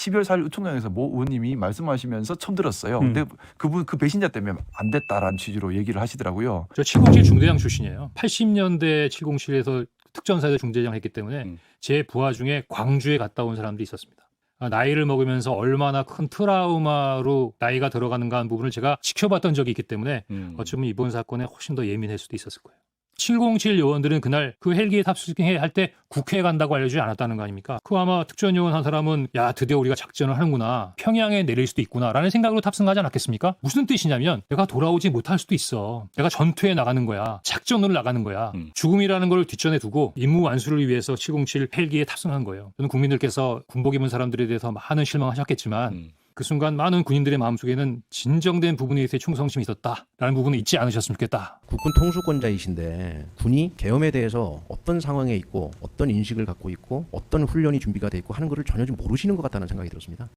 12월 4일 우총장에서 모 의원님이 말씀하시면서 처음 들었어요. 음. 근데 그분 그 배신자 때문에 안 됐다라는 취지로 얘기를 하시더라고요. 저 707 중대장 출신이에요. 80년대 707에서 특전사에서 중대장 했기 때문에 음. 제 부하 중에 광주에 갔다 온 사람들이 있었습니다. 아, 나이를 먹으면서 얼마나 큰 트라우마로 나이가 들어가는가 하는 부분을 제가 지켜봤던 적이 있기 때문에 음. 어쩌면 이번 사건에 훨씬 더 예민할 수도 있었을 거예요. 707 요원들은 그날 그 헬기에 탑승해 할 때 국회에 간다고 알려주지 않았다는 거 아닙니까? 그 아마 특전 요원 한 사람은 야 드디어 우리가 작전을 하는구나 평양에 내릴 수도 있구나라는 생각으로 탑승하지 않았겠습니까? 무슨 뜻이냐면 내가 돌아오지 못할 수도 있어. 내가 전투에 나가는 거야. 작전으로 나가는 거야. 음. 죽음이라는 걸 뒷전에 두고 임무 완수를 위해서 707 헬기에 탑승한 거예요. 저는 국민들께서 군복 입은 사람들에 대해서 많은 실망하셨겠지만 음. 그 순간 많은 군인들의 마음속에는 진정된 부분에 대해 충성심이 있었다라는 부분은 잊지 않으셨으면 좋겠다. 국군 통수권자이신데 군이 계엄에 대해서 어떤 상황에 있고 어떤 인식을 갖고 있고 어떤 훈련이 준비가 돼 있고 하는 것을 전혀 좀 모르시는 것 같다는 생각이 들었습니다.